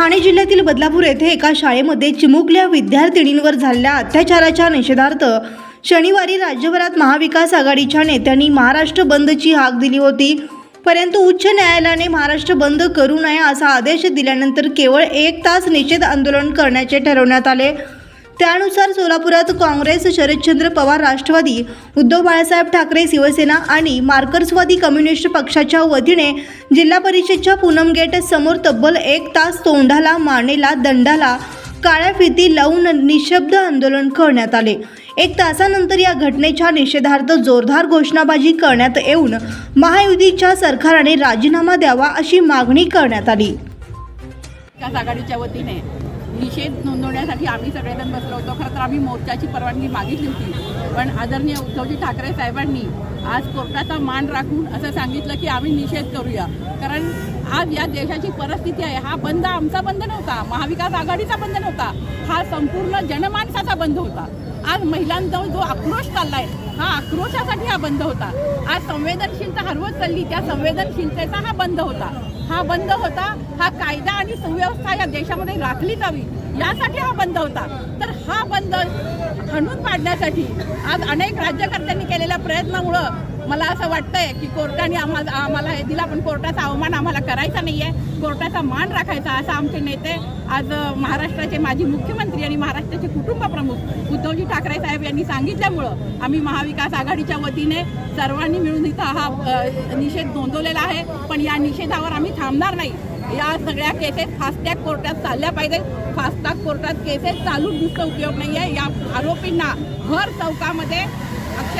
ठाणे जिल्ह्यातील बदलापूर येथे एका शाळेमध्ये चिमुकल्या विद्यार्थिनींवर झालेल्या अत्याचाराच्या निषेधार्थ शनिवारी राज्यभरात महाविकास आघाडीच्या नेत्यांनी महाराष्ट्र बंदची हाक दिली होती. परंतु उच्च न्यायालयाने महाराष्ट्र बंद करू नये असा आदेश दिल्यानंतर केवळ एक तास निषेध आंदोलन करण्याचे ठरवण्यात आले. त्यानुसार सोलापुरात काँग्रेस शरदचंद्र पवार राष्ट्रवादी उद्धव बाळासाहेब ठाकरे शिवसेना आणि मार्कर्सवादी कम्युनिस्ट पक्षाच्या वतीने जिल्हा परिषदच्या पूनम गेट समोर तब्बल एक तास तोंडाला मानेला दंडाला काळ्या फिती लावून निशब्द आंदोलन करण्यात आले. एक तासानंतर या घटनेच्या निषेधार्थ जोरदार घोषणाबाजी करण्यात येऊन महायुतीच्या सरकारने राजीनामा द्यावा अशी मागणी करण्यात आली. विकास आघाडीच्या वतीने निषेध नोंदवण्यासाठी आम्ही सगळेजण बसलो होतो. खरं तर आम्ही मोर्चाची परवानगी मागितली होती. पण आदरणीय उद्धवजी ठाकरे साहेबांनी आज कोर्टाचा मान राखून असं सांगितलं की आम्ही निषेध करूया. कारण आज या देशाची परिस्थिती आहे. हा बंद आमचा बंद नव्हता. महाविकास आघाडीचा बंद नव्हता. हा संपूर्ण जनमानसाचा बंद होता. आज महिलांजवळ जो आक्रोश चाललाय हा आक्रोशासाठी हा बंद होता. आज संवेदनशीलता हरवत चालली त्या संवेदनशीलतेचा हा बंद होता. हा बंद होता हा कायदा आणि सुव्यवस्था या देशामध्ये राखली जावी यासाठी हा बंद होता. तर हा बंद हाणून पाडण्यासाठी आज अनेक राज्यकर्त्यांनी केलेल्या प्रयत्नामुळं मला असं वाटतंय की कोर्टाने आम्हाला आम्हाला हे दिला पण कोर्टाचा अवमान आम्हाला करायचा नाहीये. कोर्टाचा मान राखायचा असं आमचे नेते आज महाराष्ट्राचे माजी मुख्यमंत्री आणि महाराष्ट्राचे कुटुंब प्रमुख उद्धवजी ठाकरे साहेब यांनी सांगितल्यामुळं आम्ही महाविकास आघाडीच्या वतीने सर्वांनी मिळून इथं हा निषेध नोंदवलेला आहे. पण या निषेधावर आम्ही थांबणार नाही. या सगळ्या केसेस फास्टॅग कोर्टात चालल्या पाहिजेत फास्टॅग कोर्टात केसेस चालून दुसरा उपयोग नाही आहे या आरोपींना हर चौकामध्ये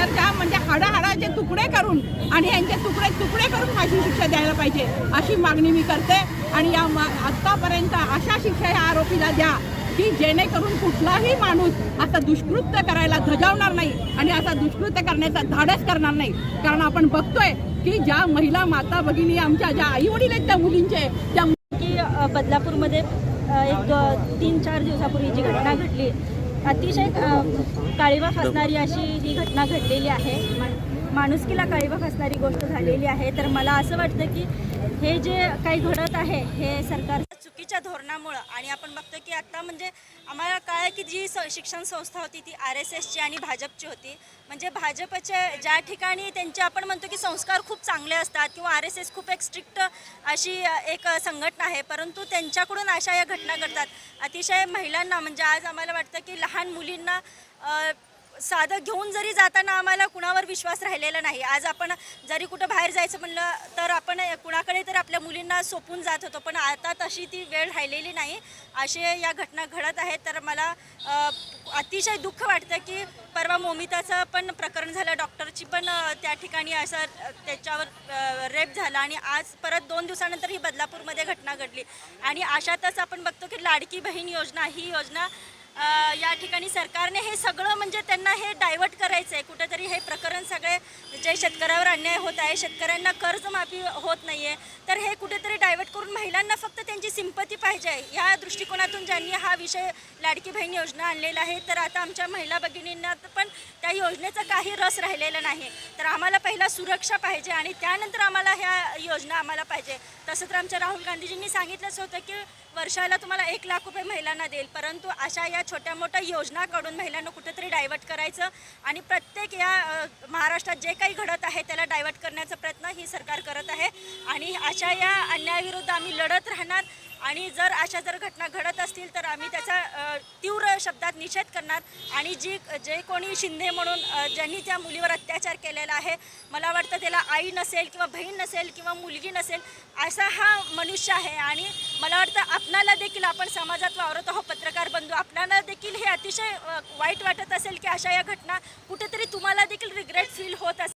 अक्षरशः म्हणजे हाडाहाडाचे तुकडे करून आणि यांचे तुकडे तुकडे करून फाशी शिक्षा द्यायला पाहिजे अशी मागणी मी करते. आणि या मा आत्तापर्यंत अशा शिक्षा या आरोपीला द्या की जेणेकरून कुठलाही माणूस असा दुष्कृत्य करायला धजावणार नाही आणि असा दुष्कृत्य करण्याचा धाडस करणार नाही. कारण आपण बघतोय की ज्या महिला माता भगिनी आमच्या ज्या आई वडील आहेत त्या मुलींचे त्या की बदलापूरमध्ये एक तीन चार दिवसापूर्वी जी घटना घडली अतिशय काळीबा काळीमा फासणारी अशी ही घटना घडलेली आहे माणुसकीला काळीबा फासणारी गोष्ट झालेली आहे तर मला असं वाटतं की हे जे काही घडत आहे हे सरकार चुकीच्या धोरणामुळं. आणि आपण बघतो की आत्ता म्हणजे आम्हाला कळलं की जी स शिक्षण संस्था होती ती आर एस एसची आणि भाजपची होती. म्हणजे भाजपच्या ज्या ठिकाणी त्यांचे आपण म्हणतो की संस्कार खूप चांगले असतात किंवा आर एस एस खूप एक स्ट्रिक्ट अशी एक संघटना आहे परंतु त्यांच्याकडून अशा या घटना घडतात. अतिशय महिलांना म्हणजे आज आम्हाला वाटतं की लहान मुलींना साधं घेऊन जरी जाताना आम्हाला कुणावर विश्वास राहिलेला नाही. आज आपण जरी कुठं बाहेर जायचं म्हणलं तर आपण कुणाकडे तर आपल्या मुलींना सोपून जात होतो. पण आता तशी ती वेळ राहिलेली नाही. असे या घटना घडत आहेत तर मला अतिशय दुःख वाटतं की परवा मोमिताचं पण प्रकरण झालं. डॉक्टरची पण त्या ठिकाणी असं त्याच्यावर रेप झाला आणि आज परत दोन दिवसानंतर ही बदलापूरमध्ये घटना घडली. आणि अशातच आपण बघतो की लाडकी बहीण योजना ही योजना या ठिकाणी सरकारने हे सगळं म्हणजे त्यांना हे डायव्हर्ट करायचं आहे कुठेतरी हे प्रकरण सगळे जे शेतकऱ्यावर अन्याय होत आहे शेतकऱ्यांना कर्जमाफी होत नाही आहे तर हे कुठेतरी डायव्हर्ट करून माहिती मुलांना फक्त त्यांची सिंपती पाहिजे. या दृष्टिकोनातून ज्यांनी हा विषय लाडकी बहीण योजना आणलेला आहे तर आता आमच्या महिला भगिनींना पण त्या योजनेचा काही रस राहिलेला नाही. तर आम्हाला पहिला सुरक्षा पाहिजे आणि त्यानंतर आम्हाला ह्या योजना आम्हाला पाहिजे. तसं तर आमच्या राहुल गांधीजींनी सांगितलंच होतं की वर्षाला तुम्हाला एक लाख रुपये महिलांना देईल. परंतु अशा या छोट्या मोठ्या योजनाकडून महिलांना कुठेतरी डायवर्ट करायचं आणि प्रत्येक या महाराष्ट्रात जे काही घडत आहे त्याला डायवर्ट करण्याचा प्रयत्न ही सरकार करत आहे. आणि अशा या अन्यायाविरुद्ध आम्ही घडत राहणार आणि जर अशा जर घटना घडत असतील तर आम्ही त्याचा तीव्र शब्दात निषेध करणार. आणि जी जे कोणी शिंदे म्हणून ज्यांनी त्या मुलीवर अत्याचार केलेला आहे मला वाटतं त्याला आई नसेल किंवा बहीण नसेल किंवा मुलगी नसेल असा हा मनुष्य आहे. आणि मला वाटतं आपणाला देखील आपण समाजात वावरत आहोत पत्रकार बंधू आपल्याला देखील हे अतिशय वाईट वाटत असेल की अशा या घटना कुठेतरी तुम्हाला देखील रिग्रेट फील होत असेल.